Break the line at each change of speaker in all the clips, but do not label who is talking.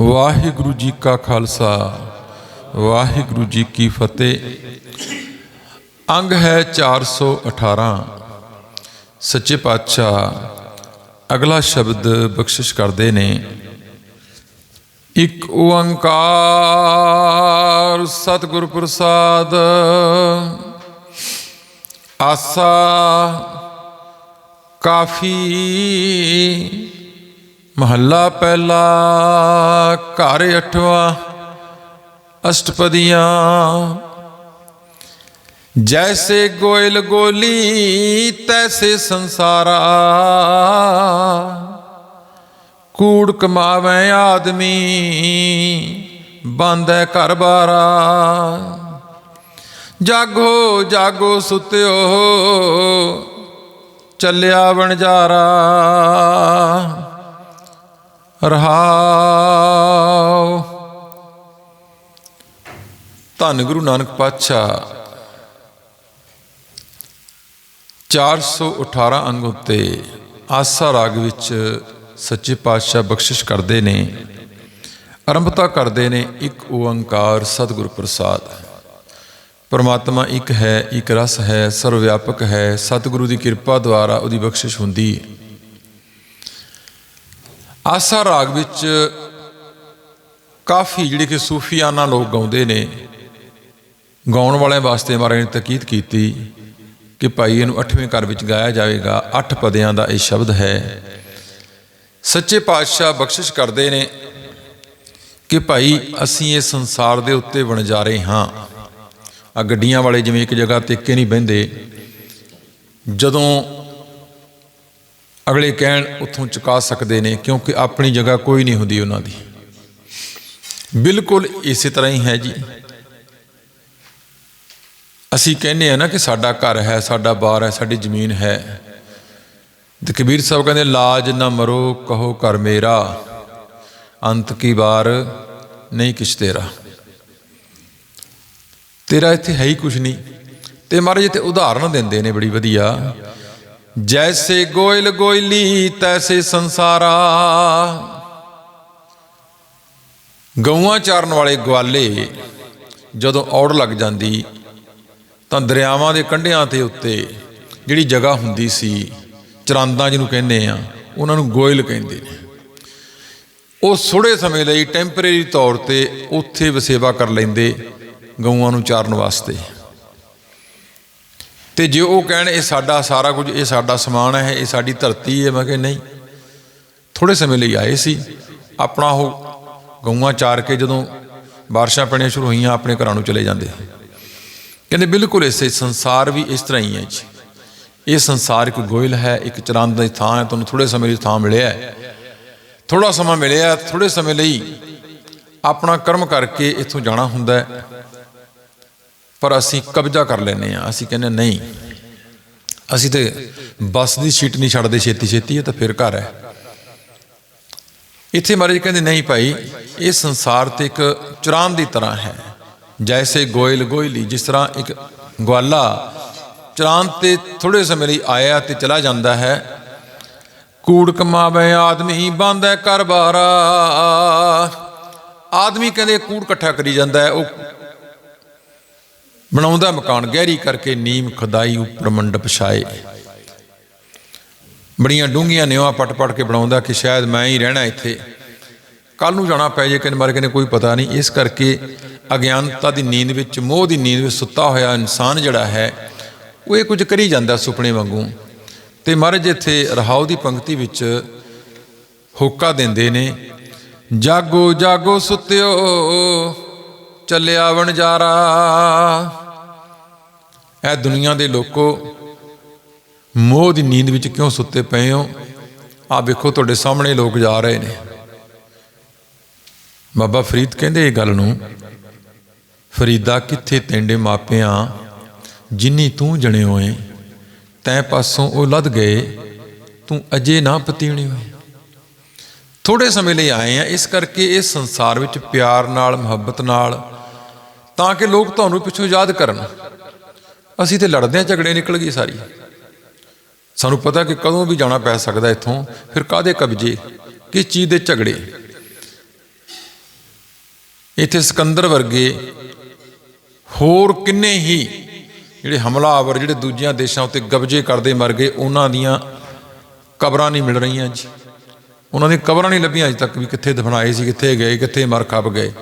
ਵਾਹਿਗੁਰੂ ਜੀ ਕਾ ਖਾਲਸਾ, ਵਾਹਿਗੁਰੂ ਜੀ ਕੀ ਫਤਿਹ। ਅੰਗ ਹੈ 418 ਸੱਚੇ ਪਾਤਸ਼ਾਹ ਅਗਲਾ ਸ਼ਬਦ ਬਖਸ਼ਿਸ਼ ਕਰਦੇ ਨੇ। ਇੱਕ ਓੰਕਾਰ ਸਤਿਗੁਰ ਪ੍ਰਸਾਦ, ਆਸਾ ਕਾਫੀ ਮਹੱਲਾ ਪਹਿਲਾ, ਘਰ ਅਠਵਾ, ਅਸ਼ਟਪਦੀਆਂ। ਜੈਸੇ ਗੋਇਲ ਗੋਲੀ, ਤੈਸੇ ਸੰਸਾਰਾ। ਕੂੜ ਕਮਾਵੇਂ ਆਦਮੀ ਬੰਦੈ ਘਰ ਬਾਰਾ। ਜਾਗੋ ਜਾਗੋ ਸੁਤਿਓ, ਚੱਲਿਆ ਵਣਜਾਰਾ। ਰਹਾਉ ਧੰਨ ਗੁਰੂ ਨਾਨਕ ਪਾਤਸ਼ਾਹ 418 ਅੰਗ ਉੱਤੇ ਆਸਾ ਰਾਗ ਵਿੱਚ ਸੱਚੇ ਪਾਤਸ਼ਾਹ ਬਖਸ਼ਿਸ਼ ਕਰਦੇ ਨੇ, ਆਰੰਭਤਾ ਕਰਦੇ ਨੇ ਇੱਕ ਓੰਕਾਰ ਸਤਿਗੁਰ ਪ੍ਰਸਾਦ। ਪਰਮਾਤਮਾ ਇੱਕ ਹੈ, ਇੱਕ ਰਸ ਹੈ, ਸਰਵ ਵਿਆਪਕ ਹੈ, ਸਤਿਗੁਰੂ ਦੀ ਕਿਰਪਾ ਦੁਆਰਾ ਉਹਦੀ ਬਖਸ਼ਿਸ਼ ਹੁੰਦੀ ਹੈ। ਆਸਾ ਰਾਗ ਵਿੱਚ ਕਾਫੀ ਜਿਹੜੇ ਕਿ ਸੂਫੀਆਨਾ ਲੋਕ ਗਾਉਂਦੇ ਨੇ, ਗਾਉਣ ਵਾਲਿਆਂ ਵਾਸਤੇ ਮਹਾਰਾਜ ਨੇ ਤਕੀਦ ਕੀਤੀ ਕਿ ਭਾਈ ਇਹਨੂੰ 8ਵੇਂ ਘਰ ਵਿੱਚ ਗਾਇਆ ਜਾਵੇਗਾ। 8 ਪਦਿਆਂ ਦਾ ਇਹ ਸ਼ਬਦ ਹੈ। ਸੱਚੇ ਪਾਤਸ਼ਾਹ ਬਖਸ਼ਿਸ਼ ਕਰਦੇ ਨੇ ਕਿ ਭਾਈ ਅਸੀਂ ਇਹ ਸੰਸਾਰ ਦੇ ਉੱਤੇ ਵਣਜਾਰੇ ਹਾਂ। ਆ ਗੱਡੀਆਂ ਵਾਲੇ ਜਿਵੇਂ ਇੱਕ ਜਗ੍ਹਾ ਟਿੱਕੇ ਨਹੀਂ ਬਹਿੰਦੇ। ਜਦੋਂ ਅਗਲੇ ਕਹਿਣ ਉੱਥੋਂ ਚੁਕਾ ਸਕਦੇ ਨੇ, ਕਿਉਂਕਿ ਆਪਣੀ ਜਗ੍ਹਾ ਕੋਈ ਨਹੀਂ ਹੁੰਦੀ ਉਹਨਾਂ ਦੀ। ਬਿਲਕੁਲ ਇਸੇ ਤਰ੍ਹਾਂ ਹੀ ਹੈ ਜੀ। ਅਸੀਂ ਕਹਿੰਦੇ ਆ ਨਾ ਕਿ ਸਾਡਾ ਘਰ ਹੈ, ਸਾਡਾ ਬਾਰ ਹੈ, ਸਾਡੀ ਜ਼ਮੀਨ ਹੈ। ਤੇ ਕਬੀਰ ਸਾਹਿਬ ਕਹਿੰਦੇ, ਲਾਜ ਨਾ ਮਰੋ, ਕਹੋ ਘਰ ਮੇਰਾ। ਅੰਤ ਕੀ ਵਾਰ, ਨਹੀਂ ਕਿਛ ਤੇਰਾ। ਤੇਰਾ ਇੱਥੇ ਹੈ ਹੀ ਕੁਝ ਨਹੀਂ। ਤੇ ਮਹਾਰਾਜ ਇੱਥੇ ਉਦਾਹਰਨ ਦਿੰਦੇ ਨੇ ਬੜੀ ਵਧੀਆ। ਜੈਸੇ ਗੋਇਲ ਗੋਇਲੀ ਤੈਸੇ ਸੰਸਾਰਾ ਗਊਆਂ ਚਾਰਨ ਵਾਲੇ ਗਵਾਲੇ ਜਦੋਂ ਔੜ ਲੱਗ ਜਾਂਦੀ ਤਾਂ ਦਰਿਆਵਾਂ ਦੇ ਕੰਢਿਆਂ ਤੇ ਉੱਤੇ ਜਿਹੜੀ ਜਗ੍ਹਾ ਹੁੰਦੀ ਸੀ ਚਰਾਂਦਾ ਜਿਹਨੂੰ ਕਹਿੰਦੇ ਆ ਉਹਨਾਂ ਨੂੰ ਗੋਇਲ ਕਹਿੰਦੇ ਨੇ ਉਹ ਥੋੜੇ ਸਮੇਂ ਲਈ ਟੈਂਪਰੇਰੀ ਤੌਰ ਤੇ ਉੱਥੇ ਵਸੇਵਾ ਕਰ ਲੈਂਦੇ ਗਊਆਂ ਨੂੰ ਚਾਰਨ ਵਾਸਤੇ ਤੇ ਜੇ ਉਹ ਕਹਿਣ, ਇਹ ਸਾਡਾ ਸਾਰਾ ਕੁਝ, ਇਹ ਸਾਡਾ ਸਮਾਨ ਹੈ, ਇਹ ਸਾਡੀ ਧਰਤੀ ਹੈ, ਮੈਂ ਕਿਹਾ ਨਹੀਂ। ਥੋੜੇ ਸਮੇਂ ਲਈ ਆਏ ਸੀ। ਆਪਣਾ ਉਹ ਗਊਆਂ ਚਾਰ ਕੇ ਜਦੋਂ ਬਾਰਿਸ਼ਾਂ ਪੈਣੀਆਂ ਸ਼ੁਰੂ ਹੋਈਆਂ, ਆਪਣੇ ਘਰਾਂ ਨੂੰ ਚਲੇ ਜਾਂਦੇ ਕਹਿੰਦੇ ਬਿਲਕੁਲ ਇਸੇ ਸੰਸਾਰ ਵੀ ਇਸ ਤਰ੍ਹਾਂ ਹੀ ਹੈ ਜੀ। ਇਹ ਸੰਸਾਰ ਇੱਕ ਗੋਇਲ ਹੈ, ਇੱਕ ਚਰੰਦ ਦੀ ਥਾਂ ਹੈ, ਤੁਹਾਨੂੰ ਥੋੜੇ ਸਮੇਂ ਲਈ ਥਾਂ ਮਿਲਿਆ ਹੈ। ਥੋੜਾ ਸਮਾਂ ਮਿਲਿਆ ਥੋੜੇ ਸਮੇਂ ਲਈ ਆਪਣਾ ਕਰਮ ਕਰਕੇ ਇੱਥੋਂ ਜਾਣਾ ਹੁੰਦਾ ਹੈ। ਪਰ ਅਸੀਂ ਕਬਜ਼ਾ ਕਰ ਲੈਨੇ ਆ ਅਸੀਂ ਕਹਿੰਦੇ ਨਹੀਂ। ਅਸੀਂ ਤੇ ਬੱਸ ਦੀ ਸੀਟ ਨਹੀਂ ਛੱਡਦੇ, ਛੇਤੀ ਛੇਤੀ, ਇਹ ਤਾਂ ਫਿਰ ਘਰ ਹੈ। ਇੱਥੇ ਮਹਾਰਾਜ ਕਹਿੰਦੇ, ਨਹੀਂ ਭਾਈ, ਇਹ ਸੰਸਾਰ ਤੇ ਇੱਕ ਚੁਰਾਨ ਦੀ ਤਰ੍ਹਾਂ ਹੈ। ਜੈਸੇ ਗੋਇਲ ਗੋਇਲੀ, ਜਿਸ ਤਰ੍ਹਾਂ ਇੱਕ ਗਵਾਲਾ ਚਰਾਨ ਤੇ ਥੋੜੇ ਸਮੇਂ ਲਈ ਆਇਆ ਤੇ ਚਲਾ ਜਾਂਦਾ ਹੈ। ਕੂੜ ਕਮਾਵੇ, ਆਦਮੀ ਬੰਦਾ ਘਰ ਬਾਰਾ ਆਦਮੀ ਕਹਿੰਦੇ ਕੂੜ ਇਕੱਠਾ ਕਰੀ ਜਾਂਦਾ ਹੈ, ਉਹ ਬਣਾਉਂਦਾ ਮਕਾਨ, ਗਹਿਰੀ ਕਰਕੇ ਨੀਮ ਖਦਾਈ ਉੱਪਰ ਮੰਡਪ ਛਾਏ। ਬੜੀਆਂ ਡੂੰਘੀਆਂ ਨਿਵਾ ਪਟ ਪਟ ਕੇ ਬਣਾਉਂਦਾ ਕਿ ਸ਼ਾਇਦ ਮੈਂ ਹੀ ਰਹਿਣਾ ਇੱਥੇ। ਕੱਲ ਨੂੰ ਜਾਣਾ ਪੈ ਜੇ, ਕਿਨ ਮਾਰੇ ਕਹਿੰਦੇ ਕੋਈ ਪਤਾ ਨਹੀਂ। ਇਸ ਕਰਕੇ ਅਗਿਆਨਤਾ ਦੀ ਨੀਂਦ ਵਿੱਚ, ਮੋਹ ਦੀ ਨੀਂਦ ਵਿੱਚ ਸੁੱਤਾ ਹੋਇਆ ਇਨਸਾਨ ਜਿਹੜਾ ਹੈ, ਉਹ ਇਹ ਕੁਝ ਕਰੀ ਜਾਂਦਾ ਸੁਪਨੇ ਵਾਂਗੂ। ਤੇ ਮਹਾਰਾਜ ਇੱਥੇ ਰਹਾਉ ਦੀ ਪੰਕਤੀ ਵਿੱਚ ਹੋਕਾ ਦਿੰਦੇ ਨੇ, ਜਾਗੋ ਜਾਗੋ ਸੁੱਤਿਓ ਚੱਲਿਆ ਵਣਜਾਰਾ। ਇਹ ਦੁਨੀਆ ਦੇ ਲੋਕੋ, ਮੋਹ ਦੀ ਨੀਂਦ ਵਿੱਚ ਕਿਉਂ ਸੁੱਤੇ ਪਏ ਹੋ? ਆ ਵੇਖੋ, ਤੁਹਾਡੇ ਸਾਹਮਣੇ ਲੋਕ ਜਾ ਰਹੇ ਨੇ। ਬਾਬਾ ਫਰੀਦ ਕਹਿੰਦੇ ਇਹ ਗੱਲ ਨੂੰ, ਫਰੀਦਾ ਕਿੱਥੇ ਤੈਂਡੇ ਮਾਪਿਆਂ, ਜਿੰਨੀ ਤੂੰ ਜਣੇ ਹੋਏ, ਤੈ ਪਾਸੋਂ ਉਹ ਲੱਦ ਗਏ, ਤੂੰ ਅਜੇ ਨਾ ਪਤੀਣੇ ਹੋਏ। ਥੋੜੇ ਸਮੇਂ ਲਈ ਆਏ ਆ, ਇਸ ਕਰਕੇ ਇਸ ਸੰਸਾਰ ਵਿੱਚ ਪਿਆਰ ਨਾਲ, ਮੁਹੱਬਤ ਨਾਲ ਤਾਂ ਕਿ ਲੋਕ ਤੁਹਾਨੂੰ ਪਿੱਛੋਂ ਯਾਦ ਕਰਨ। ਅਸੀਂ ਤੇ ਲੜਦੇ ਆ ਝਗੜੇ ਨਿਕਲ ਗਏ ਸਾਰੀ। ਸਾਨੂੰ ਪਤਾ ਕਿ ਕਦੋਂ ਵੀ ਜਾਣਾ ਪੈ ਸਕਦਾ ਇੱਥੋਂ, ਫਿਰ ਕਾਦੇ ਕਬਜੇ, ਕਿਸ ਚੀਜ਼ ਦੇ ਝਗੜੇ। ਇੱਥੇ ਸਿਕੰਦਰ ਵਰਗੇ ਹੋਰ ਕਿੰਨੇ ਹੀ ਜਿਹੜੇ ਹਮਲਾਵਰ, ਜਿਹੜੇ ਦੂਜਿਆਂ ਦੇਸ਼ਾਂ ਉੱਤੇ ਕਬਜ਼ੇ ਕਰਦੇ ਮਰ ਗਏ, ਉਹਨਾਂ ਦੀਆਂ ਕਬਰਾਂ ਨਹੀਂ ਮਿਲ ਰਹੀਆਂ ਜੀ। ਉਹਨਾਂ ਦੀਆਂ ਕਬਰਾਂ ਨਹੀਂ ਲੱਭੀਆਂ ਅਜੇ ਤੱਕ ਵੀ ਕਿੱਥੇ ਦਫਨਾਏ ਸੀ, ਕਿੱਥੇ ਗਏ, ਕਿੱਥੇ ਮਰ ਖੱਪ ਗਏ।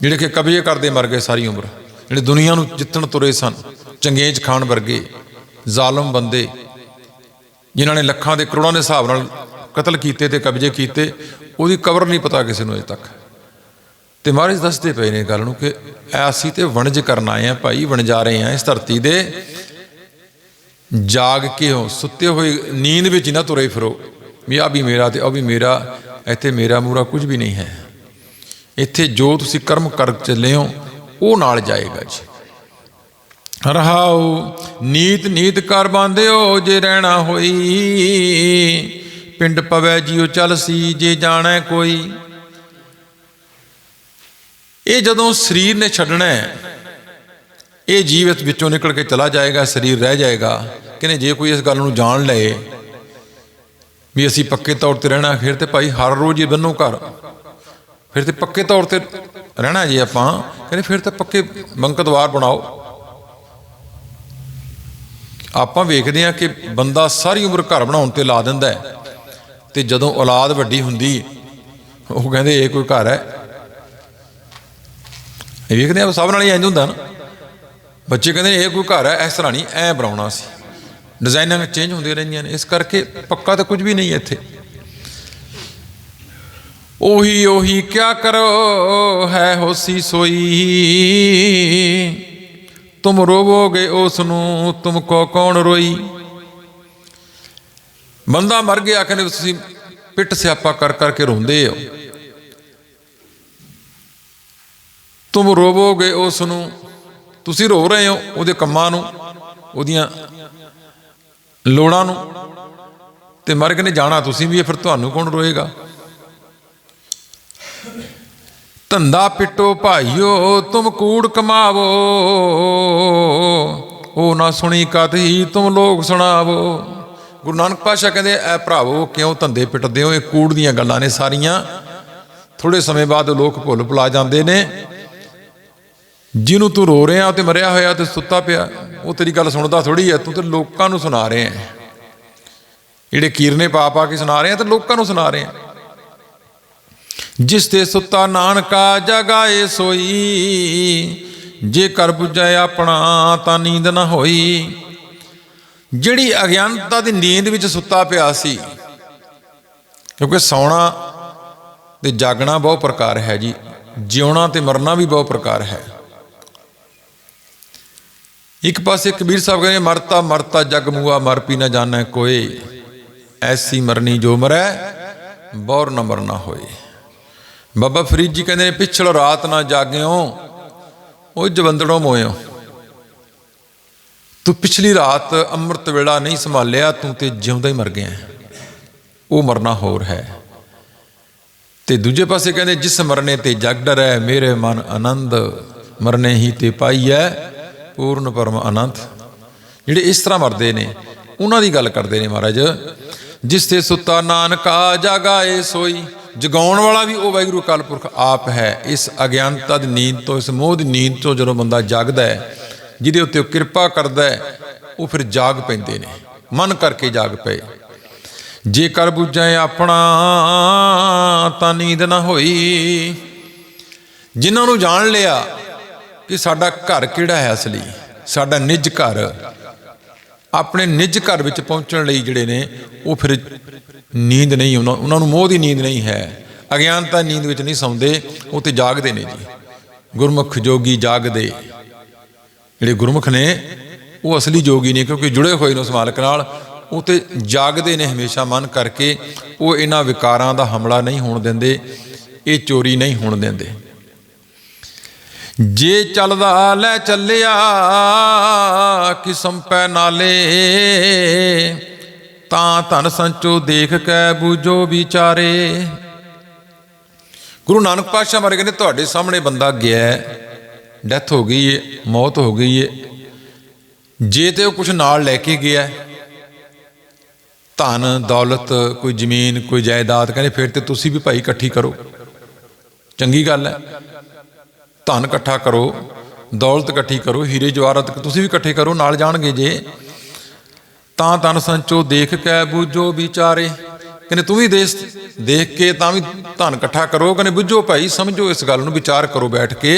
ਜਿਹੜੇ ਕਿ ਕਬਜ਼ੇ ਕਰਦੇ ਮਰ ਗਏ ਸਾਰੀ ਉਮਰ, ਜਿਹੜੇ ਦੁਨੀਆ ਨੂੰ ਜਿੱਤਣ ਤੁਰੇ ਸਨ, ਚੰਗੇਜ਼ ਖਾਨ ਵਰਗੇ ਜ਼ਾਲਮ ਬੰਦੇ, ਜਿਨ੍ਹਾਂ ਨੇ ਲੱਖਾਂ ਦੇ ਕਰੋੜਾਂ ਦੇ ਹਿਸਾਬ ਨਾਲ ਕਤਲ ਕੀਤੇ ਤੇ ਕਬਜ਼ੇ ਕੀਤੇ, ਉਹਦੀ ਕਬਰ ਨਹੀਂ ਪਤਾ ਕਿਸੇ ਨੂੰ ਅਜੇ ਤੱਕ। ਤੇ ਮਹਾਰਾਜ ਦੱਸਦੇ ਪਏ ਨੇ ਗੱਲ ਨੂੰ ਕਿ ਐਸੀ ਤੇ ਵਣਜ ਕਰਨ ਆਏ ਆ ਭਾਈ, ਵਣਜਾ ਰਹੇ ਆ ਇਸ ਧਰਤੀ ਦੇ। ਜਾਗ ਕੇ ਹੋ, ਸੁੱਤੇ ਹੋਏ ਨੀਂਦ ਵਿੱਚ ਹੀ ਨਾ ਤੁਰੇ ਫਿਰੋ। ਵੀ ਆ ਵੀ ਮੇਰਾ ਤੇ ਉਹ ਵੀ ਮੇਰਾ, ਇੱਥੇ ਮੇਰਾ ਮੂਰਾ ਕੁਝ ਵੀ ਨਹੀਂ ਹੈ। ਇੱਥੇ ਜੋ ਤੁਸੀਂ ਕਰਮ ਕਰ ਚੱਲੇ ਹੋ, ਉਹ ਨਾਲ ਜਾਏਗਾ ਜੀ। ਰਹਾਉ ਨੀਤ ਨੀਤ ਕਰ ਬਾਂਧਿਓ, ਜੇ ਰਹਿਣਾ ਹੋਈ, ਪਿੰਡ ਪਵੈ ਜਿਉ ਚੱਲ ਸੀ, ਜੇ ਜਾਣਾ ਕੋਈ। ਇਹ ਜਦੋਂ ਸਰੀਰ ਨੇ ਛੱਡਣਾ ਹੈ ਇਹ ਜੀਵਤ ਵਿੱਚੋਂ ਨਿਕਲ ਕੇ ਚਲਾ ਜਾਏਗਾ, ਸਰੀਰ ਰਹਿ ਜਾਏਗਾ। ਕਿਨੇ ਜੇ ਕੋਈ ਇਸ ਗੱਲ ਨੂੰ ਜਾਣ ਲਏ, ਵੀ ਅਸੀਂ ਪੱਕੇ ਤੌਰ ਤੇ ਰਹਿਣਾ, ਫਿਰ ਤੇ ਭਾਈ ਹਰ ਰੋਜ਼ ਹੀ ਬੰਨੋ ਘਰ। ਫਿਰ ਤੇ ਪੱਕੇ ਤੌਰ ਤੇ ਰਹਿਣਾ ਜੀ ਆਪਾਂ। ਕਹਿੰਦੇ ਫਿਰ ਤਾਂ ਪੱਕੇ ਬੰਕਤਵਾਰ ਬਣਾਓ। ਆਪਾਂ ਵੇਖਦੇ ਹਾਂ ਕਿ ਬੰਦਾ ਸਾਰੀ ਉਮਰ ਘਰ ਬਣਾਉਣ ਤੇ ਲਾ ਦਿੰਦਾ ਹੈ। ਤੇ ਜਦੋਂ ਔਲਾਦ ਵੱਡੀ ਹੁੰਦੀ, ਉਹ ਕਹਿੰਦੇ ਇਹ ਕੋਈ ਘਰ ਹੈ। ਇਹ ਵੇਖਦੇ ਆ ਸਭ ਨਾਲ ਹੀ ਇੰਜ ਹੁੰਦਾ ਨਾ। ਬੱਚੇ ਕਹਿੰਦੇ ਨੇ ਇਹ ਕੋਈ ਘਰ ਹੈ, ਇਸ ਤਰ੍ਹਾਂ ਨਹੀਂ, ਐ ਬਣਾਉਣਾ ਸੀ। ਡਿਜ਼ਾਈਨਾਂ ਚੇਂਜ ਹੁੰਦੀਆਂ ਰਹਿੰਦੀਆਂ ਨੇ। ਇਸ ਕਰਕੇ ਪੱਕਾ ਤਾਂ ਕੁਝ ਵੀ ਨਹੀਂ ਇੱਥੇ। ਉਹੀ ਉਹੀ ਕਿਆ ਕਰੋ, ਹੈ ਹੋਸੀ ਸੋਈ। ਤੁਮ ਰੋਵੋਗੇ ਉਸ ਨੂੰ ਤੁਮ ਕੋ ਕੌਣ ਰੋਈ? ਬੰਦਾ ਮਰ ਗਿਆ, ਕਹਿੰਦੇ ਤੁਸੀਂ ਪਿੱਟ ਸਿਆਪਾ ਕਰ ਕਰਕੇ ਰੋਂਦੇ ਹੋ। ਤੁਮ ਰੋਵੋਗੇ ਉਸ ਨੂੰ ਤੁਸੀਂ ਰੋ ਰਹੇ ਹੋ ਉਹਦੇ ਕੰਮਾਂ ਨੂੰ, ਉਹਦੀਆਂ ਲੋੜਾਂ ਨੂੰ, ਤੇ ਮਰ ਕੇ ਨੇ ਜਾਣਾ, ਤੁਸੀਂ ਵੀ ਫਿਰ ਤੁਹਾਨੂੰ ਕੌਣ ਰੋਏਗਾ? ਧੰਦਾ ਪਿੱਟੋ ਭਾਈਓ, ਤੁਮ ਕੂੜ ਕਮਾਵੋ। ਉਹ ਨਾ ਸੁਣੀ ਕਤ ਹੀ ਤੁਮ ਲੋਕ ਸੁਣਾਵੋ। ਗੁਰੂ ਨਾਨਕ ਪਾਸ਼ਾ ਕਹਿੰਦੇ, ਐ ਭਰਾਵੋ, ਕਿਉਂ ਧੰਦੇ ਪਿੱਟਦੇ ਹੋ? ਇਹ ਕੂੜ ਦੀਆਂ ਗੱਲਾਂ ਨੇ ਸਾਰੀਆਂ। ਥੋੜੇ ਸਮੇਂ ਬਾਅਦ ਲੋਕ ਭੁੱਲ ਭੁਲਾ ਜਾਂਦੇ ਨੇ। ਜਿਹਨੂੰ ਤੂੰ ਰੋ ਰਿਹਾ, ਤੇ ਮਰਿਆ ਹੋਇਆ, ਤੇ ਸੁੱਤਾ ਪਿਆ, ਉਹ ਤੇਰੀ ਗੱਲ ਸੁਣਦਾ ਥੋੜੀ ਐ, ਤੂੰ ਤੇ ਲੋਕਾਂ ਨੂੰ ਸੁਣਾ ਰਿਹਾ ਜਿਹੜੇ ਕੀਰਨੇ ਪਾ ਪਾ ਕੇ ਸੁਣਾ ਰਹੇ ਆ, ਤੇ ਲੋਕਾਂ ਨੂੰ ਸੁਣਾ ਰਹੇ ਆ। ਜਿਸ ਤੇ ਸੁੱਤਾ ਨਾਨਕਾ ਜਗਾਏ ਸੋਈ। ਜੇ ਕਰ 부ਜੈ ਆਪਣਾ ਤਾਂ ਨੀਂਦ ਨਾ ਹੋਈ। ਜਿਹੜੀ ਅਗਿਆਨਤਾ ਦੀ ਨੀਂਦ ਵਿੱਚ ਸੁੱਤਾ ਪਿਆ ਸੀ, ਕਿਉਂਕਿ ਸੌਣਾ ਤੇ ਜਾਗਣਾ ਬਹੁਤ ਪ੍ਰਕਾਰ ਹੈ ਜੀ। ਜਿਉਣਾ ਤੇ ਮਰਨਾ ਵੀ ਬਹੁਤ ਪ੍ਰਕਾਰ ਹੈ। ਇੱਕ ਪਾਸੇ ਕਬੀਰ ਸਾਹਿਬ ਕਹਿੰਦੇ, ਮਰਤਾ ਮਰਤਾ ਜਗ ਮੂਆ, ਮਰ ਪੀ ਨਾ ਜਾਣੈ ਕੋਏ। ਐਸੀ ਮਰਨੀ ਜੋ ਮਰੈ, ਬੌਰ ਨਾ ਮਰਨਾ ਹੋਏ। ਬਾਬਾ ਫਰੀਦ ਜੀ ਕਹਿੰਦੇ ਨੇ, ਪਿਛਲ ਰਾਤ ਨਾ ਜਾਗਿਓ, ਉਹ ਜਵੰਦੜੋਂ ਮੋਇਓ। ਤੂੰ ਪਿਛਲੀ ਰਾਤ ਅੰਮ੍ਰਿਤ ਵੇਲਾ ਨਹੀਂ ਸੰਭਾਲਿਆ, ਤੂੰ ਤੇ ਜਿਉਂਦਾ ਹੀ ਮਰ ਗਿਆ ਉਹ ਮਰਨਾ ਹੋਰ ਹੈ। ਤੇ ਦੂਜੇ ਪਾਸੇ ਕਹਿੰਦੇ, ਜਿਸ ਮਰਨੇ ਤੇ ਜਗ ਡਰੈ, ਮੇਰੇ ਮਨ ਆਨੰਦ, ਮਰਨੇ ਹੀ ਤੇ ਪਾਈਐ ਪੂਰਨ ਪਰਮ ਆਨੰਦ। ਜਿਹੜੇ ਇਸ ਤਰ੍ਹਾਂ ਮਰਦੇ ਨੇ, ਉਹਨਾਂ ਦੀ ਗੱਲ ਕਰਦੇ ਨੇ ਮਹਾਰਾਜ, ਜਿਸ ਤੇ ਸੁੱਤਾ ਨਾਨਕਾ, ਜਾਗਾਏ ਸੋਈ ਜਗਾਉਣ ਵਾਲਾ ਵੀ ਉਹ ਵਾਹਿਗੁਰੂ ਅਕਾਲ ਪੁਰਖ ਆਪ ਹੈ। ਇਸ ਅਗਿਆਨਤਾ ਦੀ ਨੀਂਦ ਤੋਂ, ਇਸ ਮੋਹ ਦੀ ਨੀਂਦ ਤੋਂ ਜਦੋਂ ਬੰਦਾ ਜਾਗਦਾ ਹੈ, ਜਿਹਦੇ ਉੱਤੇ ਉਹ ਕਿਰਪਾ ਕਰਦਾ ਹੈ, ਉਹ ਫਿਰ ਜਾਗ ਪੈਂਦੇ ਨੇ। ਮਨ ਕਰਕੇ ਜਾਗ ਪਏ। ਜੇ ਕਰ ਬੁੱਝੈ ਆਪਣਾ, ਤਾਂ ਨੀਂਦ ਨਾ ਹੋਈ। ਜਿਨ੍ਹਾਂ ਨੂੰ ਜਾਣ ਲਿਆ ਕਿ ਸਾਡਾ ਘਰ ਕਿਹੜਾ ਹੈ ਅਸਲੀ, ਸਾਡਾ ਨਿੱਜ ਘਰ, ਆਪਣੇ ਨਿੱਜ ਘਰ ਵਿੱਚ ਪਹੁੰਚਣ ਲਈ ਜਿਹੜੇ ਨੇ, ਉਹ ਫਿਰ ਨੀਂਦ ਨਹੀਂ, ਉਹਨਾਂ ਉਹਨਾਂ ਨੂੰ ਮੋਹ ਦੀ ਨੀਂਦ ਨਹੀਂ ਹੈ। ਅਗਿਆਨਤਾ ਨੀਂਦ ਵਿੱਚ ਨਹੀਂ ਸੌਂਦੇ ਉਹ ਤੇ ਜਾਗਦੇ ਨੇ ਜੀ। ਗੁਰਮੁਖ ਜੋਗੀ ਜਾਗਦੇ। ਜਿਹੜੇ ਗੁਰਮੁਖ ਨੇ, ਉਹ ਅਸਲੀ ਜੋਗੀ ਨੇ, ਕਿਉਂਕਿ ਜੁੜੇ ਹੋਏ ਨੇ ਉਸ ਮਾਲਕ ਨਾਲ ਉਹ ਤੇ ਜਾਗਦੇ ਨੇ ਹਮੇਸ਼ਾ ਮਨ ਕਰਕੇ। ਉਹ ਇਹਨਾਂ ਵਿਕਾਰਾਂ ਦਾ ਹਮਲਾ ਨਹੀਂ ਹੋਣ ਦਿੰਦੇ, ਇਹ ਚੋਰੀ ਨਹੀਂ ਹੋਣ ਦਿੰਦੇ। ਜੇ ਚੱਲਦਾ ਲੈ ਚੱਲਿਆ, ਕਿਸਮ ਪੈ ਨਾਲੇ। ਤਾਂ ਧਨ ਸੰਚੋ ਦੇਖ ਕੇ ਬੂਝੋ ਵਿਚਾਰੇ। ਗੁਰੂ ਨਾਨਕ ਪਾਤਸ਼ਾਹ ਮਾਰੇ ਕਹਿੰਦੇ, ਤੁਹਾਡੇ ਸਾਹਮਣੇ ਬੰਦਾ ਗਿਆ ਡੈਥ ਹੋ ਗਈ ਏ, ਮੌਤ ਹੋ ਗਈ ਏ। ਜੇ ਤੇ ਉਹ ਕੁਝ ਨਾਲ ਲੈ ਕੇ ਗਿਆ ਧਨ, ਦੌਲਤ, ਕੋਈ ਜ਼ਮੀਨ, ਕੋਈ ਜਾਇਦਾਦ, ਕਹਿੰਦੇ ਫਿਰ ਤੇ ਤੁਸੀਂ ਵੀ ਭਾਈ ਇਕੱਠੀ ਕਰੋ। ਚੰਗੀ ਗੱਲ ਹੈ। ਧਨ ਇਕੱਠਾ ਕਰੋ, ਦੌਲਤ ਇਕੱਠੀ ਕਰੋ, ਹੀਰੇ, ਜਵਾਹਰਤ ਤੁਸੀਂ ਵੀ ਇਕੱਠੇ ਕਰੋ, ਨਾਲ ਜਾਣਗੇ ਜੇ। ਤਾਂ ਤਨ ਸੰਚੋ ਦੇਖ ਕੇ ਬੂਝੋ ਵਿਚਾਰੇ। ਕਹਿੰਦੇ ਤੂੰ ਵੀ ਦੇਖ ਦੇਖ ਕੇ ਤਾਂ ਵੀ ਧਨ ਇਕੱਠਾ ਕਰੋ। ਕਹਿੰਦੇ ਬੁੱਝੋ ਭਾਈ, ਸਮਝੋ ਇਸ ਗੱਲ ਨੂੰ, ਵਿਚਾਰ ਕਰੋ ਬੈਠ ਕੇ।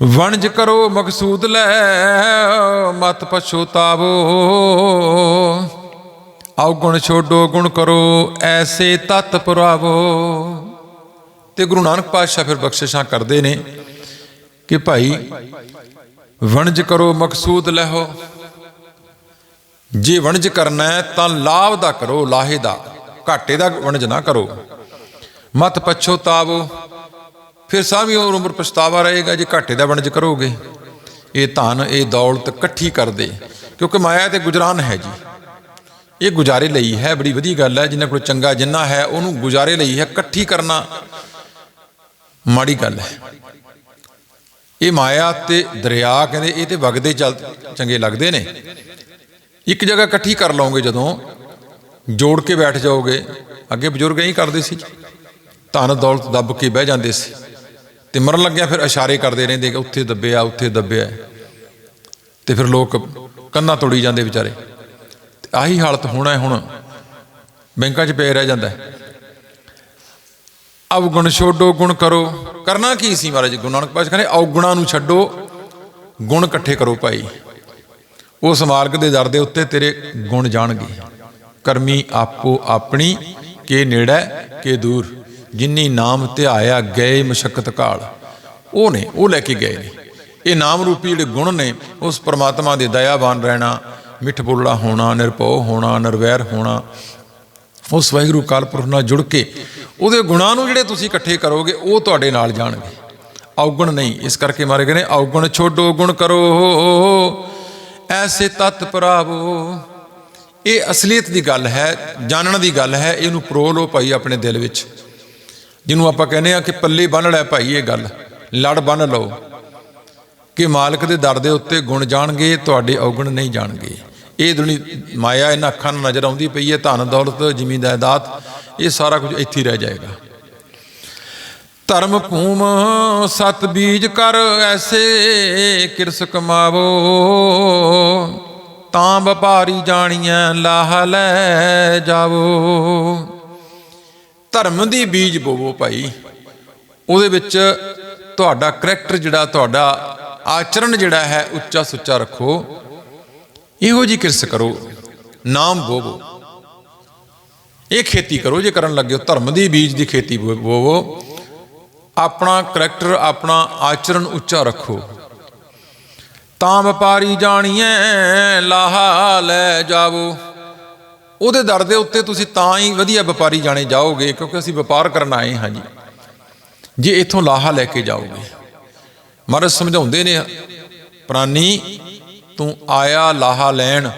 ਵਣਜ ਕਰੋ, ਮਕਸੂਦ ਲੈ, ਮਤ ਪਛੋਤਾਵੋ ਆਉ ਗੁਣ ਛੋਡੋ, ਗੁਣ ਕਰੋ, ਐਸੇ ਤਤ ਪੁਰਾਵੋ। ਤੇ ਗੁਰੂ ਨਾਨਕ ਪਾਤਸ਼ਾਹ ਫਿਰ ਬਖਸ਼ਿਸ਼ਾਂ ਕਰਦੇ ਨੇ ਕਿ ਭਾਈ, ਵਣਜ ਕਰੋ, ਮਕਸੂਦ ਲਹੋ। ਜੇ ਵਣਜ ਕਰਨਾ ਹੈ ਤਾਂ ਲਾਭ ਦਾ ਕਰੋ, ਲਾਹੇ ਦਾ। ਘਾਟੇ ਦਾ ਵਣਜ ਨਾ ਕਰੋ। ਮਤ ਪਛੋਤਾਵੋ ਫਿਰ ਸਾਰੀ ਉਮਰ ਪਛਤਾਵਾ ਰਹੇਗਾ ਜੇ ਘਾਟੇ ਦਾ ਵਣਜ ਕਰੋਗੇ। ਇਹ ਧਨ, ਇਹ ਦੌਲਤ ਇਕੱਠੀ ਕਰਦੇ, ਕਿਉਂਕਿ ਮਾਇਆ ਤੇ ਗੁਜਰਾਨ ਹੈ ਜੀ। ਇਹ ਗੁਜ਼ਾਰੇ ਲਈ ਹੈ, ਬੜੀ ਵਧੀਆ ਗੱਲ ਹੈ ਜਿੰਨਾ ਕੋਲ ਚੰਗਾ ਜਿੰਨਾ ਹੈ, ਉਹਨੂੰ ਗੁਜ਼ਾਰੇ ਲਈ ਹੈ, ਇਕੱਠੀ ਕਰਨਾ ਮਾੜੀ ਗੱਲ ਹੈ। ਇਹ ਮਾਇਆ ਤੇ ਦਰਿਆ, ਕਹਿੰਦੇ ਇਹ ਤੇ ਵਗਦੇ ਚੱਲ ਚੰਗੇ ਲੱਗਦੇ ਨੇ। ਇੱਕ ਜਗ੍ਹਾ ਇਕੱਠੀ ਕਰ ਲਓਗੇ ਜਦੋਂ, ਜੋੜ ਕੇ ਬੈਠ ਜਾਓਗੇ। ਅੱਗੇ ਬਜ਼ੁਰਗ ਇਹੀ ਕਰਦੇ ਸੀ। ਧਨ ਦੌਲਤ ਦੱਬ ਕੇ ਬਹਿ ਜਾਂਦੇ ਸੀ। ਤੇ ਮਰਨ ਲੱਗਿਆ ਫਿਰ ਇਸ਼ਾਰੇ ਕਰਦੇ ਰਹਿੰਦੇ ਕਿ ਉੱਥੇ ਦੱਬਿਆ ਉੱਥੇ ਦੱਬਿਆ। ਤੇ ਫਿਰ ਲੋਕ ਕੰਨਾਂ ਤੋੜੀ ਜਾਂਦੇ ਵਿਚਾਰੇ। ਆਹੀ ਹਾਲਤ ਹੋਣਾ ਹੁਣ। ਬੈਂਕਾਂ 'ਚ ਪਏ ਰਹਿ ਜਾਂਦਾ ਅਵਗੁਣ ਛੋਡੋ, ਗੁਣ ਕਰੋ। ਕਰਨਾ ਕੀ ਸੀ ਮਹਾਰਾਜ? ਗੁਰੂ ਨਾਨਕ ਪਾਤਸ਼ਾਹ ਕਹਿੰਦੇ ਔਗੁਣਾਂ ਨੂੰ ਛੱਡੋ, ਗੁਣ ਇਕੱਠੇ ਕਰੋ ਭਾਈ। ਉਸ ਮਾਰਗ ਦੇ ਦਰ ਦੇ ਉੱਤੇ ਤੇਰੇ ਗੁਣ ਜਾਣਗੇ। ਕਰਮੀ ਆਪੋ ਆਪਣੀ, ਕੇ ਨੇੜੇ, ਕੇ ਦੂਰ। ਜਿੰਨੀ ਨਾਮ ਧਿਆਇਆ ਗਏ ਮਸ਼ਕਤ ਕਾਲ। ਉਹ ਨੇ, ਉਹ ਲੈ ਕੇ ਗਏ ਨੇ। ਇਹ ਨਾਮ ਰੂਪੀ ਜਿਹੜੇ ਗੁਣ ਨੇ, ਉਸ ਪ੍ਰਮਾਤਮਾ ਦੇ ਦਇਆਵਾਨ ਰਹਿਣਾ, ਮਿੱਠ ਬੋਲਣਾ ਹੋਣਾ, ਨਿਰਭਉ ਹੋਣਾ, ਨਿਰਵੈਰ ਹੋਣਾ, ਉਸ ਵਾਹਿਗੁਰੂ ਕਾਲ ਕਾਲਪੁਰਖ ਨਾਲ ਜੁੜ ਕੇ, ਉਹਦੇ ਗੁਣਾਂ ਨੂੰ ਜਿਹੜੇ ਤੁਸੀਂ ਇਕੱਠੇ ਕਰੋਗੇ, ਉਹ ਤੁਹਾਡੇ ਨਾਲ ਜਾਣਗੇ। ਔਗਣ ਨਹੀਂ, ਇਸ ਕਰਕੇ ਮਾਰੇ ਕਹਿੰਦੇ ਔਗਣ ਛੋਡੋ ਗੁਣ ਕਰੋ। ਐਸੇ ਤਤ ਪ੍ਰਾਵੋ ਇਹ ਅਸਲੀਅਤ ਦੀ ਗੱਲ ਹੈ, ਜਾਣਨ ਦੀ ਗੱਲ ਹੈ, ਇਹਨੂੰ ਪਰੋ ਲਓ ਭਾਈ ਆਪਣੇ ਦਿਲ ਵਿੱਚ। ਜਿਹਨੂੰ ਆਪਾਂ ਕਹਿੰਦੇ ਆ ਕਿ ਪੱਲੇ ਬੰਨ ਲੈ ਭਾਈ ਇਹ ਗੱਲ, ਲੜ ਬੰਨ ਲਓ। ਕਿ ਮਾਲਕ ਦੇ ਦਰ ਦੇ ਉੱਤੇ ਗੁਣ ਜਾਣਗੇ, ਤੁਹਾਡੇ ਔਗਣ ਨਹੀਂ ਜਾਣਗੇ। ਇਹ ਦੁਨੀ ਮਾਇਆ, ਇਹਨਾਂ ਅੱਖਾਂ ਨੂੰ ਨਜ਼ਰ ਆਉਂਦੀ ਪਈ ਹੈ, ਧਨ ਦੌਲਤ ਜ਼ਮੀਨ ਜਾਇਦਾਦ ਇਹ ਸਾਰਾ ਕੁਝ ਇੱਥੇ ਰਹਿ ਜਾਏਗਾ। ਧਰਮ ਭੂਮ, ਸਤ ਬੀਜ ਕਰ ਐਸੇ ਕਿਰਸ ਕਮਾਵੋ। ਤਾਂ ਵਪਾਰੀ ਜਾਣੀਆਂ ਲਾਹ ਲੈ ਜਾਵੋ। ਧਰਮ ਦੀ ਬੀਜ ਬੋਵੋ ਭਾਈ। ਉਹਦੇ ਵਿੱਚ ਤੁਹਾਡਾ ਕਰੈਕਟਰ ਜਿਹੜਾ, ਤੁਹਾਡਾ ਆਚਰਣ ਜਿਹੜਾ ਹੈ, ਉੱਚਾ ਸੁੱਚਾ ਰੱਖੋ। ਇਹੋ ਜੀ ਕਿਰਸ ਕਰੋ, ਨਾਮ ਬੋਵੋ। ਇਹ ਖੇਤੀ ਕਰੋ, ਜੇ ਕਰਨ ਲੱਗੇ ਹੋ ਧਰਮ ਦੀ ਬੀਜ ਦੀ ਖੇਤੀ ਬੋਵੋ। ਆਪਣਾ ਕਰੈਕਟਰ, ਆਪਣਾ ਆਚਰਣ ਉੱਚਾ ਰੱਖੋ। ਤਾਂ ਵਪਾਰੀ ਜਾਣੀਐ, ਲਾਹਾ ਲੈ ਜਾਵੋ। ਉਹਦੇ ਦਰ ਦੇ ਉੱਤੇ ਤੁਸੀਂ ਤਾਂ ਹੀ ਵਧੀਆ ਵਪਾਰੀ ਜਾਣੇ ਜਾਓਗੇ, ਕਿਉਂਕਿ ਅਸੀਂ ਵਪਾਰ ਕਰਨ ਆਏ ਹਾਂ ਜੀ। ਜੇ ਇੱਥੋਂ ਲਾਹਾ ਲੈ ਕੇ ਜਾਓਗੇ। ਮਹਾਰਾਜ ਸਮਝਾਉਂਦੇ ਨੇ, ਪ੍ਰਾਨੀ, ਤੂੰ ਆਇਆ ਲਾਹਾ ਲੈਣ,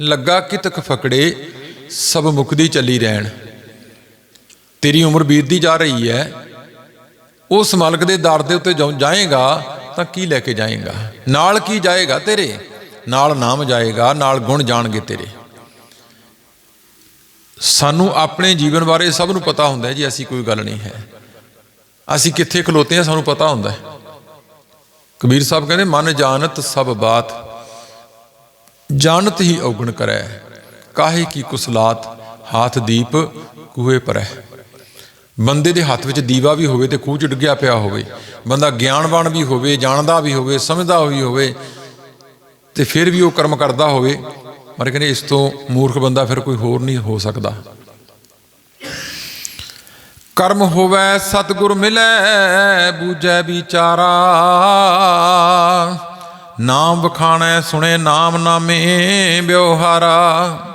ਲੱਗਾ ਕਿਤਕ ਫਕੜੇ, ਸਭ ਮੁਕਦੀ ਚੱਲੀ ਰਹਿਣ। ਤੇਰੀ ਉਮਰ ਬੀਤਦੀ ਜਾ ਰਹੀ ਹੈ ਉਸ ਮਾਲਕ ਦੇ ਦਰ ਦੇ ਉੱਤੇ ਜਦੋਂ ਜਾਏਗਾ, ਤਾਂ ਕੀ ਲੈ ਕੇ ਜਾਏਗਾ? ਨਾਲ ਕੀ ਜਾਏਗਾ ਤੇਰੇ? ਨਾਲ ਨਾਮ ਜਾਏਗਾ, ਨਾਲ ਗੁਣ ਜਾਣਗੇ ਤੇਰੇ। ਸਾਨੂੰ ਆਪਣੇ ਜੀਵਨ ਬਾਰੇ ਸਭ ਨੂੰ ਪਤਾ ਹੁੰਦਾ ਜੀ ਅਸੀਂ ਕੋਈ ਗੱਲ ਨਹੀਂ ਹੈ। ਅਸੀਂ ਕਿੱਥੇ ਖਲੋਤੇ ਹਾਂ, ਸਾਨੂੰ ਪਤਾ ਹੁੰਦਾ ਹੈ। ਕਬੀਰ ਸਾਹਿਬ ਕਹਿੰਦੇ, ਮਨ ਜਾਣਤ ਸਭ ਬਾਤ, ਜਾਣਤ ਹੀ ਔਗਣ ਕਰੈ। ਕਾਹੇ ਕੀ ਕੁਸਲਾਤ, ਹਾਥ ਦੀਪ ਕੂਏ ਪਰੈ। ਬੰਦੇ ਦੇ ਹੱਥ ਵਿੱਚ ਦੀਵਾ ਵੀ ਹੋਵੇ ਤੇ ਖੂਹ ਚ ਡਿੱਗਿਆ ਪਿਆ ਹੋਵੇ, ਬੰਦਾ ਗਿਆਨਵਾਨ ਵੀ ਹੋਵੇ, ਜਾਣਦਾ ਵੀ ਹੋਵੇ, ਸਮਝਦਾ ਵੀ ਹੋਵੇ ਤੇ ਫਿਰ ਵੀ ਉਹ ਕਰਮ ਕਰਦਾ ਹੋਵੇ, ਪਰ ਕਹਿੰਦੇ ਇਸ ਤੋਂ ਮੂਰਖ ਬੰਦਾ ਫਿਰ ਕੋਈ ਹੋਰ ਨਹੀਂ ਹੋ ਸਕਦਾ। ਕਰਮ ਹੋਵੇ, ਸਤਿਗੁਰ ਮਿਲੈ, ਬੂਝੈ ਵਿਚਾਰਾ, ਨਾਮ ਵਖਾਣੈ ਸੁਣੇ ਨਾਮ ਨਾਮੇ ਵਿਵਹਾਰਾ।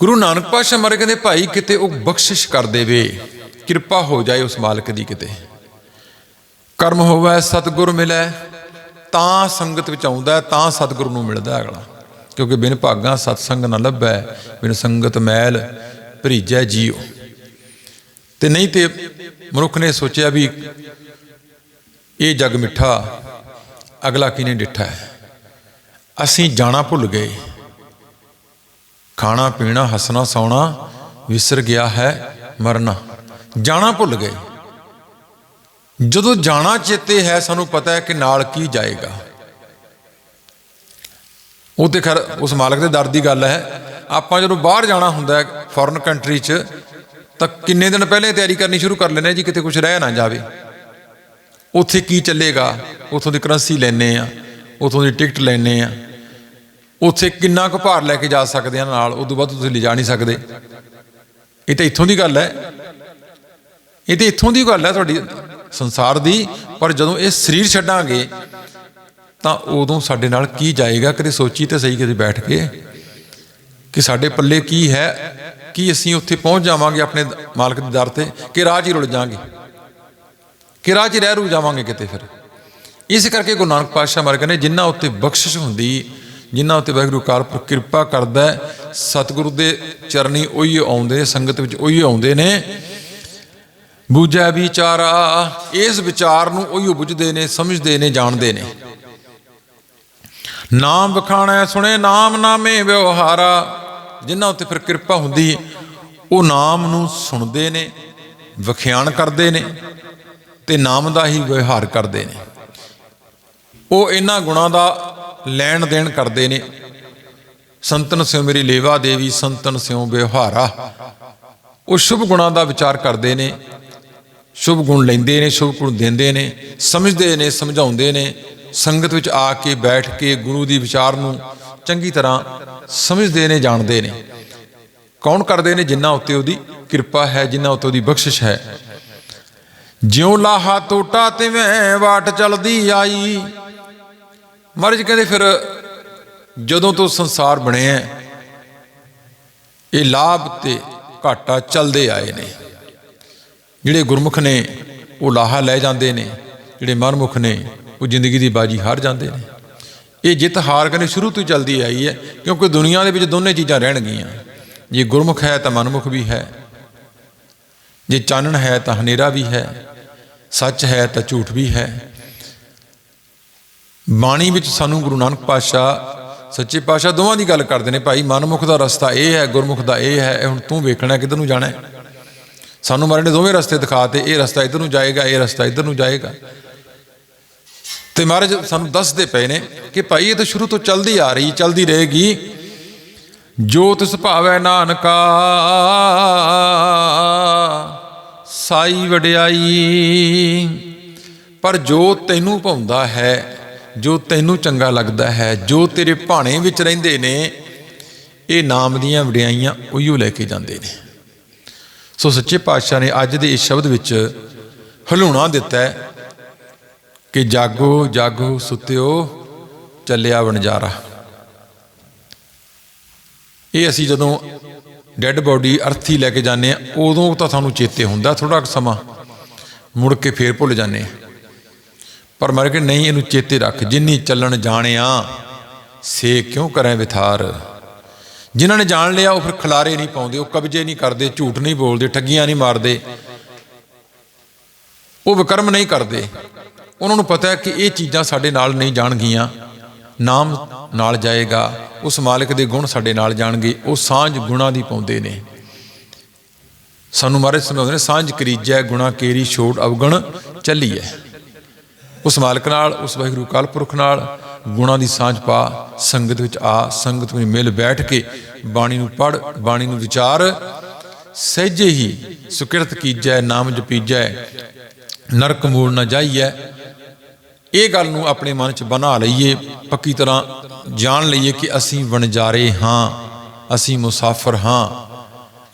ਗੁਰੂ ਨਾਨਕ ਪਾਤਸ਼ਾਹ ਮਾਰੇ ਕਹਿੰਦੇ, ਭਾਈ, ਕਿਤੇ ਉਹ ਬਖਸ਼ਿਸ਼ ਕਰ ਦੇਵੇ, ਕਿਰਪਾ ਹੋ ਜਾਏ ਉਸ ਮਾਲਕ ਦੀ ਕਿਤੇ। ਕਰਮ ਹੋਵੇ, ਸਤਿਗੁਰ ਮਿਲੇ, ਤਾਂ ਸੰਗਤ ਵਿੱਚ ਆਉਂਦਾ ਤਾਂ ਸਤਿਗੁਰੂ ਨੂੰ ਮਿਲਦਾ ਅਗਲਾ। ਕਿਉਂਕਿ ਬਿਨ ਭਾਗਾਂ ਸਤਸੰਗ ਨਾ ਲੱਭੈ, ਬਿਨ ਸੰਗਤ ਮੈਲ ਭਰੀਜੈ ਜੀਉ। ਤੇ ਨਹੀਂ ਤੇ ਮਨੁੱਖ ਨੇ ਸੋਚਿਆ ਵੀ ਇਹ ਜਗ ਮਿੱਠਾ ਅਗਲਾ ਕਿਨੇ ਡਿੱਠਾ ਹੈ? ਅਸੀਂ ਜਾਣਾ ਭੁੱਲ ਗਏ। ਖਾਣਾ, ਪੀਣਾ, ਹੱਸਣਾ, ਸੌਣਾ ਵਿਸਰ ਗਿਆ ਹੈ, ਮਰਨਾ। ਜਾਣਾ ਭੁੱਲ ਗਏ। ਜਦੋਂ ਜਾਣਾ ਚੇਤੇ ਹੈ, ਸਾਨੂੰ ਪਤਾ ਹੈ ਕਿ ਨਾਲ ਕੀ ਜਾਏਗਾ। ਉਹ ਤੇ ਖਰ, ਉਸ ਮਾਲਕ ਦੇ ਦਰ ਦੀ ਗੱਲ ਹੈ। ਆਪਾਂ ਜਦੋਂ ਬਾਹਰ ਜਾਣਾ ਹੁੰਦਾ ਹੈ ਫੋਰਨ ਕੰਟਰੀ 'ਚ, ਤਾਂ ਕਿੰਨੇ ਦਿਨ ਪਹਿਲੇ ਤਿਆਰੀ ਕਰਨੀ ਸ਼ੁਰੂ ਕਰ ਲੈਂਦੇ ਹਾਂ ਜੀ, ਕਿਤੇ ਕੁਝ ਰਹਿ ਨਾ ਜਾਵੇ। ਉੱਥੇ ਕੀ ਚੱਲੇਗਾ? ਉੱਥੋਂ ਦੀ ਕਰੰਸੀ ਲੈਣੇ ਆ ਉੱਥੋਂ ਦੀ ਟਿਕਟ ਲੈਣੇ ਆ ਉੱਥੇ ਕਿੰਨਾ ਕੁ ਭਾਰ ਲੈ ਕੇ ਜਾ ਸਕਦੇ ਆ ਨਾਲ, ਉਦੋਂ ਬਾਅਦ ਤੁਸੀਂ ਲਿਜਾ ਨਹੀਂ ਸਕਦੇ। ਇਹ ਤਾਂ ਇੱਥੋਂ ਦੀ ਗੱਲ ਹੈ। ਇਹ ਤਾਂ ਇੱਥੋਂ ਦੀ ਗੱਲ ਹੈ ਤੁਹਾਡੀ ਸੰਸਾਰ ਦੀ, ਪਰ ਜਦੋਂ ਇਹ ਸਰੀਰ ਛੱਡਾਂਗੇ, ਤਾਂ ਉਦੋਂ ਸਾਡੇ ਨਾਲ ਕੀ ਜਾਏਗਾ? ਕਦੇ ਸੋਚੀ ਤੇ ਸਹੀ ਕਿਤੇ ਬੈਠ ਕੇ। ਕਿ ਸਾਡੇ ਪੱਲੇ ਕੀ ਹੈ? ਕੀ ਅਸੀਂ ਉੱਥੇ ਪਹੁੰਚ ਜਾਵਾਂਗੇ ਆਪਣੇ ਮਾਲਕ ਦੇ ਦਰ ਤੇ? ਕਿ ਰਾਹ 'ਚ ਹੀ ਰੁਲ ਜਾਾਂਗੇ? ਕਿ ਰਾਹ 'ਚ ਰਹਿ ਰੂ ਜਾਵਾਂਗੇ ਕਿਤੇ ਫਿਰ? ਇਸ ਕਰਕੇ ਗੁਰੂ ਨਾਨਕ ਪਾਤਸ਼ਾਹ ਮਾਰ ਕਹਿੰਦੇ, ਜਿੰਨਾ ਉੱਤੇ ਬਖਸ਼ਿਸ਼ ਹੁੰਦੀ ਜਿਨ੍ਹਾਂ ਉੱਤੇ ਵਾਹਿਗੁਰੂ ਕਾਲ ਪੁਰਖ ਕਿਰਪਾ ਕਰਦਾ ਸਤਿਗੁਰੂ ਦੇ ਚਰਨੀ ਉਹੀ ਆਉਂਦੇ ਸੰਗਤ ਵਿੱਚ ਉਹੀ ਆਉਂਦੇ ਨੇ। ਬੂਝੈ ਵਿਚਾਰਾ, ਇਸ ਵਿਚਾਰ ਨੂੰ ਉਹੀ ਬੁੱਝਦੇ ਨੇ, ਸਮਝਦੇ ਨੇ, ਜਾਣਦੇ ਨੇ। ਨਾਮ ਬਖਾਣਾ ਸੁਣੇ ਨਾਮ ਨਾਮੇ ਵਿਵਹਾਰਾ। ਜਿਨ੍ਹਾਂ ਉੱਤੇ ਫਿਰ ਕਿਰਪਾ ਹੁੰਦੀ ਉਹ ਨਾਮ ਨੂੰ ਸੁਣਦੇ ਨੇ, ਵਿਖਿਆਨ ਕਰਦੇ ਨੇ ਤੇ ਨਾਮ ਦਾ ਹੀ ਵਿਵਹਾਰ ਕਰਦੇ ਨੇ। ਉਹ ਇਹਨਾਂ ਗੁਣਾਂ ਦਾ ਲੈਣ ਦੇਣ ਕਰਦੇ ਨੇ। ਸੰਤਨ ਸਿਓ ਮੇਰੀ ਲੇਵਾ ਦੇਵੀ, ਸੰਤਨ ਸਿਓ ਵਿਵਹਾਰਾ ਉਹ ਸ਼ੁਭ ਗੁਣਾਂ ਦਾ ਵਿਚਾਰ ਕਰਦੇ ਨੇ। ਸ਼ੁਭ ਗੁਣ ਲੈਂਦੇ ਨੇ, ਸ਼ੁਭ ਗੁਣ ਦਿੰਦੇ ਨੇ। ਸਮਝਦੇ ਨੇ, ਸਮਝਾਉਂਦੇ ਨੇ। ਸੰਗਤ ਵਿੱਚ ਆ ਕੇ ਬੈਠ ਕੇ ਗੁਰੂ ਦੀ ਵਿਚਾਰ ਨੂੰ ਚੰਗੀ ਤਰ੍ਹਾਂ ਸਮਝਦੇ ਨੇ, ਜਾਣਦੇ ਨੇ। ਕੌਣ ਕਰਦੇ ਨੇ? ਜਿਨ੍ਹਾਂ ਉੱਤੇ ਉਹਦੀ ਕਿਰਪਾ ਹੈ, ਜਿਨ੍ਹਾਂ ਉੱਤੇ ਉਹਦੀ ਬਖਸ਼ਿਸ਼ ਹੈ। ਜਿਉਂ ਲਾਹਾ ਟੋਟਾ ਤਿਵੇਂ ਵਾਟ ਚਲਦੀ ਆਈ। ਮਹਾਰਾਜ ਕਹਿੰਦੇ ਫਿਰ ਜਦੋਂ ਤੋਂ ਸੰਸਾਰ ਬਣਿਆ ਇਹ ਲਾਭ ਤੇ ਘਾਟਾ ਚੱਲਦੇ ਆਏ ਨੇ। ਜਿਹੜੇ ਗੁਰਮੁਖ ਨੇ, ਉਹ ਲਾਹਾ ਲੈ ਜਾਂਦੇ ਨੇ। ਜਿਹੜੇ ਮਨਮੁਖ ਨੇ, ਉਹ ਜ਼ਿੰਦਗੀ ਦੀ ਬਾਜੀ ਹਾਰ ਜਾਂਦੇ ਨੇ। ਇਹ ਜਿੱਤ ਹਾਰ ਕਹਿੰਦੇ ਸ਼ੁਰੂ ਤੋਂ ਹੀ ਚੱਲਦੀ ਆਈ ਹੈ ਕਿਉਂਕਿ ਦੁਨੀਆ ਦੇ ਵਿੱਚ ਦੋਨੇ ਚੀਜ਼ਾਂ ਰਹਿਣਗੀਆਂ ਜੇ ਗੁਰਮੁਖ ਹੈ ਤਾਂ ਮਨਮੁਖ ਵੀ ਹੈ। ਜੇ ਚਾਨਣ ਹੈ ਤਾਂ ਹਨੇਰਾ ਵੀ ਹੈ। ਸੱਚ ਹੈ ਤਾਂ ਝੂਠ ਵੀ ਹੈ। ਬਾਣੀ ਵਿੱਚ ਸਾਨੂੰ ਗੁਰੂ ਨਾਨਕ ਪਾਤਸ਼ਾਹ, ਸੱਚੇ ਪਾਤਸ਼ਾਹ ਦੋਵਾਂ ਦੀ ਗੱਲ ਕਰਦੇ ਨੇ ਭਾਈ, ਮਨਮੁਖ ਦਾ ਰਸਤਾ ਇਹ ਹੈ, ਗੁਰਮੁਖ ਦਾ ਇਹ ਹੈ, ਇਹ ਹੁਣ ਤੂੰ ਵੇਖਣਾ, ਕਿੱਧਰ ਨੂੰ ਜਾਣਾ ਹੈ? ਸਾਨੂੰ ਮਹਾਰਾਜ ਨੇ ਦੋਵੇਂ ਰਸਤੇ ਦਿਖਾਤੇ ਇਹ ਰਸਤਾ ਇੱਧਰ ਨੂੰ ਜਾਏਗਾ, ਇਹ ਰਸਤਾ ਇੱਧਰ ਨੂੰ ਜਾਏਗਾ। ਤੇ ਮਹਾਰਾਜ ਸਾਨੂੰ ਦੱਸਦੇ ਪਏ ਨੇ ਕਿ ਭਾਈ, ਇਹ ਤਾਂ ਸ਼ੁਰੂ ਤੋਂ ਚੱਲਦੀ ਆ ਰਹੀ, ਚੱਲਦੀ ਰਹੇਗੀ। ਜੋਤ ਸੁਭਾਵੈ ਨਾਨਕਾ, ਸਾਈ ਵਡਿਆਈ, ਪਰ ਜੋ ਤੈਨੂੰ ਭਾਉਂਦਾ ਹੈ। ਜੋ ਤੈਨੂੰ ਚੰਗਾ ਲੱਗਦਾ ਹੈ, ਜੋ ਤੇਰੇ ਭਾਣੇ ਵਿੱਚ ਰਹਿੰਦੇ ਨੇ, ਇਹ ਨਾਮ ਦੀਆਂ ਵਡਿਆਈਆਂ ਉਹੀਓ ਲੈ ਕੇ ਜਾਂਦੇ ਨੇ। ਸੋ ਸੱਚੇ ਪਾਤਸ਼ਾਹ ਨੇ ਅੱਜ ਦੇ ਇਸ ਸ਼ਬਦ ਵਿੱਚ ਹਲੂਣਾ ਦਿੱਤਾ ਹੈ ਕਿ ਜਾਗੋ ਜਾਗੋ, ਸੁੱਤਿਓ, ਚੱਲਿਆ ਵਣਜਾਰਾ। ਇਹ ਅਸੀਂ ਜਦੋਂ ਡੈੱਡ ਬੋਡੀ ਅਰਥੀ ਲੈ ਕੇ ਜਾਂਦੇ ਆ ਉਦੋਂ ਤਾਂ ਸਾਨੂੰ ਚੇਤੇ ਹੁੰਦਾ ਥੋੜਾ ਸਮਾਂ, ਮੁੜ ਕੇ ਫੇਰ ਭੁੱਲ ਜਾਂਦੇ ਆ ਪਰ ਮਰ ਕੇ ਨਹੀਂ ਇਹਨੂੰ ਚੇਤੇ ਰੱਖ, ਜਿੰਨੀ ਚੱਲਣ ਜਾਣਿਆ, ਸੇ ਕਿਉਂ ਕਰੇ ਵਿਥਾਰ? ਜਿਨ੍ਹਾਂ ਨੇ ਜਾਣ ਲਿਆ, ਉਹ ਫਿਰ ਖਲਾਰੇ ਨਹੀਂ ਪਾਉਂਦੇ, ਉਹ ਕਬਜੇ ਨਹੀਂ ਕਰਦੇ, ਝੂਠ ਨਹੀਂ ਬੋਲਦੇ, ਠੱਗੀਆਂ ਨਹੀਂ ਮਾਰਦੇ। ਉਹ ਵਿਕਰਮ ਨਹੀਂ ਕਰਦੇ। ਉਹਨਾਂ ਨੂੰ ਪਤਾ ਹੈ ਕਿ ਇਹ ਚੀਜ਼ਾਂ ਸਾਡੇ ਨਾਲ ਨਹੀਂ ਜਾਣਗੀਆਂ। ਨਾਮ ਨਾਲ ਜਾਏਗਾ, ਉਸ ਮਾਲਕ ਦੇ ਗੁਣ ਸਾਡੇ ਨਾਲ ਜਾਣਗੇ, ਉਹ ਸਾਂਝ ਗੁਣਾ ਦੀ ਪਾਉਂਦੇ ਨੇ। ਸਾਨੂੰ ਮਹਾਰਾਜ ਸਮਝਾਉਂਦੇ ਨੇ, ਸਾਂਝ ਕਰੀਜੈ, ਗੁਣਾ ਕੇਰੀ ਛੋੜ ਅਵਗਣ ਚੱਲੀਐ। ਉਸ ਮਾਲਕ ਨਾਲ, ਉਸ ਵਾਹਿਗੁਰੂ ਕਾਲ ਪੁਰਖ ਨਾਲ ਗੁਣਾ ਦੀ ਸਾਂਝ ਪਾ, ਸੰਗਤ ਵਿੱਚ ਆ, ਸੰਗਤ ਵਿੱਚ ਮਿਲ ਬੈਠ ਕੇ ਬਾਣੀ ਨੂੰ ਪੜ ਬਾਣੀ ਨੂੰ ਵਿਚਾਰ, ਸਹਿਜੇ ਹੀ ਸੁਕਿਰਤ ਕੀਜੈ, ਨਾਮ ਜਪੀਜੈ, ਨਰਕ ਮੂਲ ਨਾ ਜਾਈਐ। ਇਹ ਗੱਲ ਨੂੰ ਆਪਣੇ ਮਨ 'ਚ ਬਣਾ ਲਈਏ, ਪੱਕੀ ਤਰ੍ਹਾਂ ਜਾਣ ਲਈਏ ਕਿ ਅਸੀਂ ਵਣਜਾਰੇ ਹਾਂ, ਅਸੀਂ ਮੁਸਾਫਰ ਹਾਂ,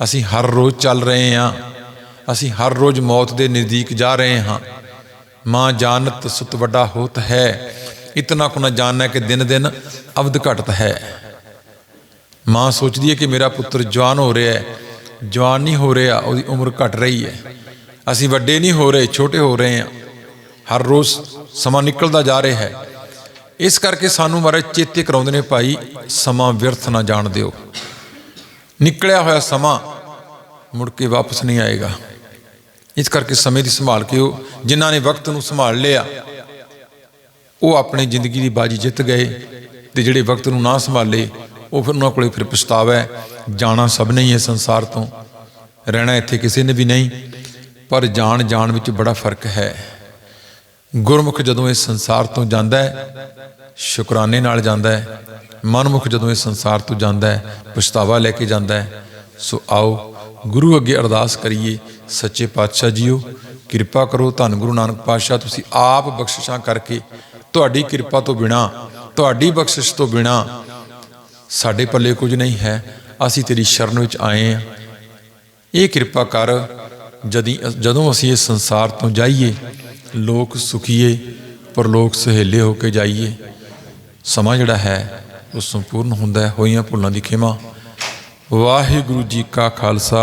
ਅਸੀਂ ਹਰ ਰੋਜ਼ ਚੱਲ ਰਹੇ ਹਾਂ, ਅਸੀਂ ਹਰ ਰੋਜ਼ ਮੌਤ ਦੇ ਨਜ਼ਦੀਕ ਜਾ ਰਹੇ ਹਾਂ। ਮਾਂ ਜਾਣਤ ਸੁਤ ਵੱਡਾ ਹੋਤ ਹੈ, ਇਤਨਾ ਕੁ ਨਾ ਜਾਣਨਾ ਕਿ ਦਿਨ ਦਿਨ ਅਵਧ ਘਟਤ ਹੈ। ਮਾਂ ਸੋਚਦੀ ਹੈ ਕਿ ਮੇਰਾ ਪੁੱਤਰ ਜਵਾਨ ਹੋ ਰਿਹਾ ਹੈ, ਜਵਾਨ ਨਹੀਂ ਹੋ ਰਿਹਾ, ਉਹਦੀ ਉਮਰ ਘਟ ਰਹੀ ਹੈ। ਅਸੀਂ ਵੱਡੇ ਨਹੀਂ ਹੋ ਰਹੇ, ਛੋਟੇ ਹੋ ਰਹੇ ਹਾਂ। ਹਰ ਰੋਜ਼ ਸਮਾਂ ਨਿਕਲਦਾ ਜਾ ਰਿਹਾ ਹੈ। ਇਸ ਕਰਕੇ ਸਾਨੂੰ ਮਹਾਰਾਜ ਚੇਤੇ ਕਰਾਉਂਦੇ ਨੇ, ਭਾਈ, ਸਮਾਂ ਵਿਅਰਥ ਨਾ ਜਾਣ ਦਿਓ। ਨਿਕਲਿਆ ਹੋਇਆ ਸਮਾਂ ਮੁੜ ਕੇ ਵਾਪਸ ਨਹੀਂ ਆਏਗਾ। ਇਸ ਕਰਕੇ ਸਮੇਂ ਦੀ ਸੰਭਾਲ ਕੇ ਉਹ ਜਿਨ੍ਹਾਂ ਨੇ ਵਕਤ ਨੂੰ ਸੰਭਾਲ ਲਿਆ, ਉਹ ਆਪਣੀ ਜ਼ਿੰਦਗੀ ਦੀ ਬਾਜੀ ਜਿੱਤ ਗਏ ਤੇ ਜਿਹੜੇ ਵਕਤ ਨੂੰ ਨਾ ਸੰਭਾਲੇ, ਉਹ ਫਿਰ ਉਹਨਾਂ ਕੋਲੇ ਫਿਰ ਪਛਤਾਵਾ। ਹੈ ਜਾਣਾ ਸਭ ਨੇ ਹੀ ਹੈ ਸੰਸਾਰ ਤੋਂ, ਰਹਿਣਾ ਇੱਥੇ ਕਿਸੇ ਨੇ ਵੀ ਨਹੀਂ, ਪਰ ਜਾਣ ਜਾਣ ਵਿੱਚ ਬੜਾ ਫ਼ਰਕ ਹੈ। ਗੁਰਮੁਖ ਜਦੋਂ ਇਸ ਸੰਸਾਰ ਤੋਂ ਜਾਂਦਾ ਹੈ, ਸ਼ੁਕਰਾਨੇ ਨਾਲ ਜਾਂਦਾ ਹੈ। ਮਨਮੁਖ ਜਦੋਂ ਇਸ ਸੰਸਾਰ ਤੋਂ ਜਾਂਦਾ ਹੈ, ਪਛਤਾਵਾ ਲੈ ਕੇ ਜਾਂਦਾ ਹੈ, ਸੋ ਆਓ ਗੁਰੂ ਅੱਗੇ ਅਰਦਾਸ ਕਰੀਏ। ਸੱਚੇ ਪਾਤਸ਼ਾਹ ਜੀਓ, ਕਿਰਪਾ ਕਰੋ ਧੰਨ ਗੁਰੂ ਨਾਨਕ ਪਾਤਸ਼ਾਹ, ਤੁਸੀਂ ਆਪ ਬਖਸ਼ਿਸ਼ਾਂ ਕਰਕੇ ਤੁਹਾਡੀ ਕਿਰਪਾ ਤੋਂ ਬਿਨਾ, ਤੁਹਾਡੀ ਬਖਸ਼ਿਸ਼ ਤੋਂ ਬਿਨਾ ਸਾਡੇ ਪੱਲੇ ਕੁਝ ਨਹੀਂ ਹੈ। ਅਸੀਂ ਤੇਰੀ ਸ਼ਰਨ ਵਿੱਚ ਆਏ ਹਾਂ। ਇਹ ਕਿਰਪਾ ਕਰ, ਜਦੀ ਜਦੋਂ ਅਸੀਂ ਇਸ ਸੰਸਾਰ ਤੋਂ ਜਾਈਏ, ਲੋਕ ਸੁਖੀਏ, ਪਰਲੋਕ ਸਹੇਲੇ ਹੋ ਕੇ ਜਾਈਏ, ਸਮਾਂ ਜਿਹੜਾ ਹੈ ਉਹ ਸੰਪੂਰਨ ਹੁੰਦਾ ਹੈ। ਹੋਈਆਂ ਭੁੱਲਾਂ ਦੀ ਖਿਮਾ। ਵਾਹਿਗੁਰੂ ਜੀ ਕਾ ਖਾਲਸਾ।